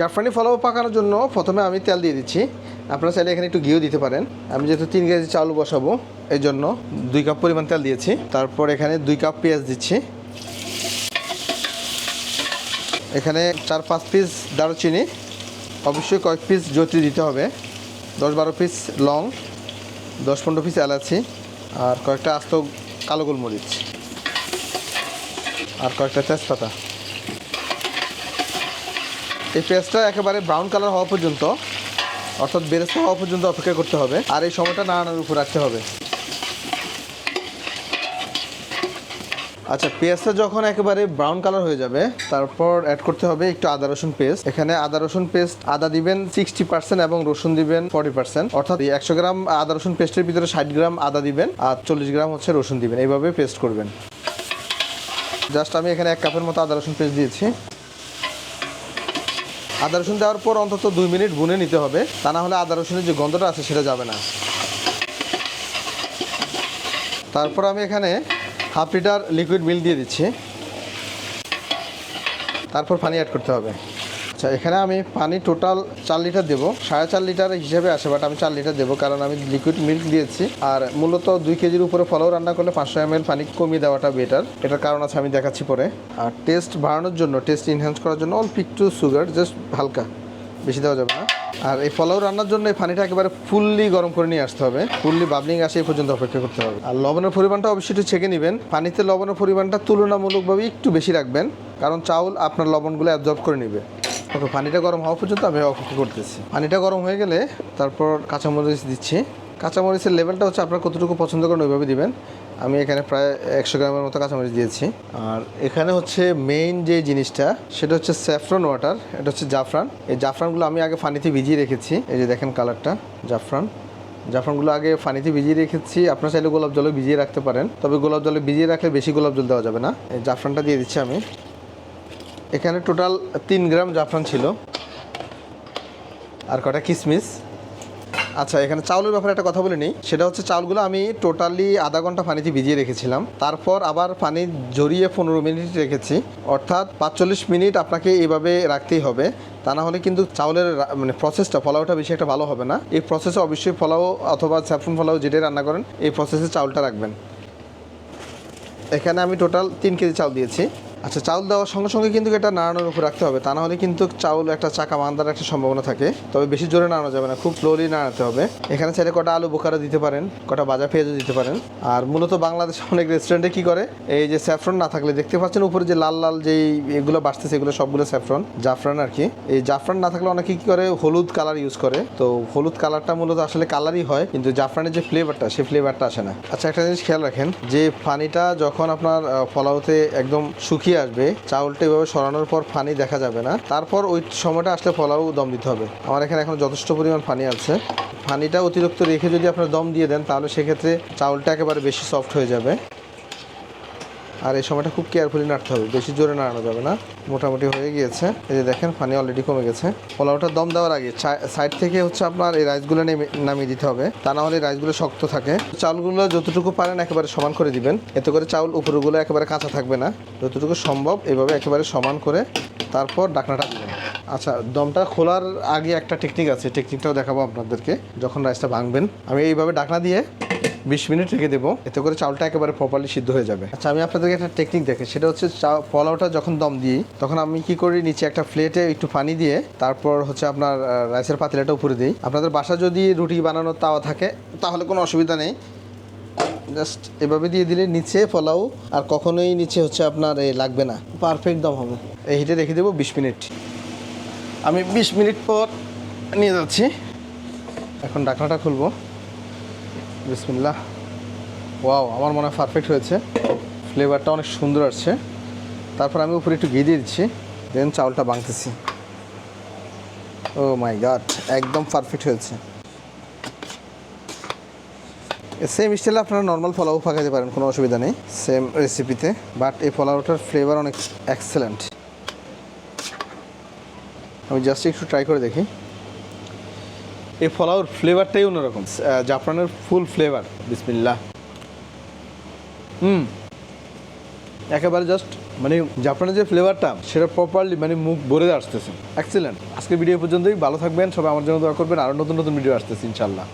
জাফরানি ফলাও পাকানোর জন্য প্রথমে আমি তেল দিয়ে দিচ্ছি। আপনারা চাইলে এখানে একটু ঘিও দিতে পারেন। আমি যেহেতু তিন কেজি চাউল বসাবো, এই জন্য দুই কাপ পরিমাণ তেল দিয়েছি। তারপর এখানে দুই কাপ পেঁয়াজ দিচ্ছি। এখানে চার পাঁচ পিস দারুচিনি, অবশ্যই কয়েক পিস জয়ত্রী দিতে হবে। দশ বারো পিস লং, দশ পনেরো পিস এলাচি, আর কয়েকটা আস্ত কালো গোলমরিচ, আর কয়েকটা তেজপাতা। এই পেঁয়াজটা একেবারে ব্রাউন কালার হওয়া পর্যন্ত, অর্থাৎ বেরেস্তা হওয়া পর্যন্ত অপেক্ষা করতে হবে, আর এই সময়টা নাড়ানোর উপর রাখতে হবে। আচ্ছা পেঁয়াজটা যখন একেবারে ব্রাউন কালার হয়ে যাবে, তারপর অ্যাড করতে হবে একটু আদা, রসুন পেস্ট এখানে আদা, রসুন পেস্ট আদা দিবেন সিক্সটি পার্সেন্ট এবং রসুন দিবেন ফর্টি পার্সেন্ট অর্থাৎ একশো গ্রাম আদা, রসুন পেস্টের ভিতরে ষাট গ্রাম আদা দিবেন, আর চল্লিশ গ্রাম হচ্ছে রসুন দিবেন। এইভাবে পেস্ট করবেন। জাস্ট আমি এখানে এক কাপের মতো আদা, রসুন পেস্ট দিয়েছি। আদা রসুন দেওয়ার পর অন্তত দুই মিনিট বুনে নিতে হবে। তা না হলে আদা রসুনের যে গন্ধটা আছে সেটা যাবে না। তারপর আমি এখানে হাফ লিটার লিকুইড মিল দিয়ে দিচ্ছি। তারপর পানি অ্যাড করতে হবে। আচ্ছা এখানে আমি পানি টোটাল চার লিটার দেবো। সাড়ে চার লিটার হিসেবে আসে বাট আমি চার লিটার দেবো, কারণ আমি লিকুইড মিল্ক দিয়েছি। আর মূলত দুই কেজির উপরে ফলাও রান্না করলে পাঁচশো এম পানি কমিয়ে দেওয়াটা বেটার এটার কারণ আছে, আমি দেখাচ্ছি পরে। আর টেস্ট বাড়ানোর জন্য টেস্ট ইনহ্যান্স করার জন্য অল্প একটু সুগার জাস্ট হালকা। বেশি দেওয়া যাবে না। আর এই পোলাও রান্নার জন্য এই পানিটা একেবারে ফুললি গরম করে নিয়ে আসতে হবে। ফুললি বাবলিং আসে, এই পর্যন্ত অপেক্ষা করতে হবে। আর লবণের পরিমাণটা অবশ্যই একটু ছেঁকে নেবেন। পানিতে লবণের পরিমাণটা তুলনামূলকভাবে একটু বেশি রাখবেন, কারণ চাউল আপনার লবণগুলো অ্যাবজর্ব করে নেবে। ওকে পানিটা গরম হওয়া পর্যন্ত আমি অপেক্ষা করতেছি। পানিটা গরম হয়ে গেলে তারপর কাঁচামরিচ দিচ্ছি। কাঁচামরিচের লেভেলটা হচ্ছে আপনার কতটুকু পছন্দ করেন ওইভাবে দিবেন। আমি এখানে প্রায় একশো গ্রামের মতো কাঁচামরিচ দিয়েছি। আর এখানে হচ্ছে মেইন যে জিনিসটা, সেটা হচ্ছে স্যাফরন ওয়াটার এটা হচ্ছে জাফরান। এই জাফরানগুলো আমি আগে পানিতে ভিজিয়ে রেখেছি। এই যে দেখেন কালারটা জাফরান। জাফরানগুলো আগে পানিতে ভিজিয়ে রেখেছি। আপনার চাইলে গোলাপ জলে ভিজিয়ে রাখতে পারেন। তবে গোলাপ জলে ভিজিয়ে রাখলে বেশি গোলাপ জল দেওয়া যাবে না। এই জাফরানটা দিয়ে দিচ্ছি আমি। এখানে টোটাল তিন গ্রাম জাফরান ছিল। আর কটা কিশমিশ আচ্ছা এখানে চাউলের ব্যাপারে একটা কথা বলে নিই। সেটা হচ্ছে চাউলগুলো আমি টোটালি আধা ঘণ্টা পানিতে ভিজিয়ে রেখেছিলাম। তারপর আবার পানি জড়িয়ে পনেরো মিনিট রেখেছি। অর্থাৎ পাঁচচল্লিশ মিনিট আপনাকে এইভাবে রাখতেই হবে। তা না হলে কিন্তু চাউলের মানে প্রসেসটা ফলাওটা বেশি একটা ভালো হবে না। এই প্রসেসে অবশ্যই ফলাও অথবা স্যাফরন ফলাও যেটাই রান্না করেন, এই প্রসেসে চাউলটা রাখবেন। এখানে আমি টোটাল তিন কেজি চাউল দিয়েছি। আচ্ছা চাউল দেওয়ার সঙ্গে সঙ্গে কিন্তু এটা নাড়ানোর উপর রাখতে হবে। তা না হলে কিন্তু চাউল একটা চাকা মান্দার একটা সম্ভাবনা থাকে। তবে বেশি জোরে নাড়ানো যাবে না, খুব স্লোলি নাড়াতে হবে। এখানে চাইলে কটা আলু বোকারা দিতে পারেন, কটা ভাজা পেঁয়াজও দিতে পারেন। আর মূলত বাংলাদেশে অনেক রেস্টুরেন্টে কি করে, এই যে স্যাফরন না থাকলে, দেখতে পাচ্ছেন উপরে যে লাল লাল যেই এগুলো বাড়তেছে, এগুলো সবগুলো স্যাফরন জাফরান আর কি। এই জাফরান না থাকলে অনেকে কি করে, হলুদ কালার ইউজ করে। তো হলুদ কালারটা মূলত আসলে কালারই হয়, কিন্তু জাফরানের যে ফ্লেভারটা সেই ফ্লেভারটা আসে না। আচ্ছা একটা জিনিস খেয়াল রাখেন, যে পানিটা যখন আপনার ফলাওতে একদম শুকিয়ে আসবে। চাউলটা এভাবে সরানোর পর পানি দেখা যাবে না। তারপর ওই সময়টা আসলে ফলাও দম দিতে হবে। আমার এখানে এখন যথেষ্ট পরিমাণ পানি আছে। পানিটা অতিরিক্ত রেখে যদি আপনারা দম দিয়ে দেন, তাহলে সেক্ষেত্রে চাউলটা একেবারে বেশি সফট হয়ে যাবে। আর এই সময়টা খুব কেয়ারফুলি নাড়তে হবে, বেশি জোরে নাড়ানো যাবে না। মোটামুটি হয়ে গিয়েছে। এই যে দেখেন পানি অলরেডি কমে গেছে। পোলাওটা দম দেওয়ার আগে সাইড থেকে হচ্ছে আপনার এই রাইসগুলো নেমে নামিয়ে দিতে হবে। তা না হলে রাইসগুলো শক্ত থাকে। চাউলগুলো যতটুকু পারেন একেবারে সমান করে দিবেন। এতে করে চাউল উপরগুলো একেবারে কাঁচা থাকবে না। যতটুকু সম্ভব এভাবে একেবারে সমান করে তারপর ডাকনাটা দিবেন। আচ্ছা দমটা খোলার আগে একটা টেকনিক আছে। টেকনিকটাও দেখাবো আপনাদেরকে, যখন রাইসটা ভাঙবেন। আমি এইভাবে ডাকনা দিয়ে বিশ মিনিট রেখে দেবো। এতে করে চাউলটা একেবারে প্রপারলি সিদ্ধ হয়ে যাবে। আচ্ছা আমি আপনাদেরকে একটা টেকনিক দেখে সেটা হচ্ছে পোলাওটা যখন দম দিই, তখন আমি কি করি, নিচে একটা প্লেটে একটু পানি দিয়ে তারপর হচ্ছে আপনার রাইসের পাতিলাটা উপরে দিই। আপনাদের বাসা যদি রুটি বানানোর তাওয়া থাকে, তাহলে কোনো অসুবিধা নেই। জাস্ট এভাবে দিয়ে দিলে নিচে পোলাও আর কখনোই নিচে হচ্ছে আপনার এ লাগবে না। পারফেক্ট দম হবে। এই হিটে রেখে দেবো বিশ মিনিট। আমি বিশ মিনিট পর নিয়ে যাচ্ছি। এখন ডাকনাটা খুলবো। বিসমিল্লাহ। ওয়াও, আমার মনে হয় পারফেক্ট হয়েছে। ফ্লেভারটা অনেক সুন্দর আসছে। তারপর আমি উপরে একটু ঘি দিয়ে দিচ্ছি দেন চাউলটা বাংতেছি ও মাই গাড একদম পারফেক্ট হয়েছে। সেম স্টাইলে আপনারা নর্মাল পোলাও পাকাতে পারেন, কোনো অসুবিধা নেই। সেম রেসিপিতে বাট এই পোলাওটার ফ্লেভার অনেক এক্সেলেন্ট আমি জাস্ট একটু ট্রাই করে দেখি। এই ফলাওর ফ্লেভারটাই অন্যরকম। জাফরানের ফুল ফ্লেভার। বিসমিল্লা হুম। একেবারে জাস্ট মানে জাফরানের যে ফ্লেভারটা, সেটা প্রপারলি মানে মুখ ভরে আসতেছে। এক্সিলেন্ট আজকে ভিডিও পর্যন্তই। ভালো থাকবেন। সবাই আমার জন্য দোয়া করবেন। আরও নতুন নতুন ভিডিও আসতেছে, ইনশাল্লাহ।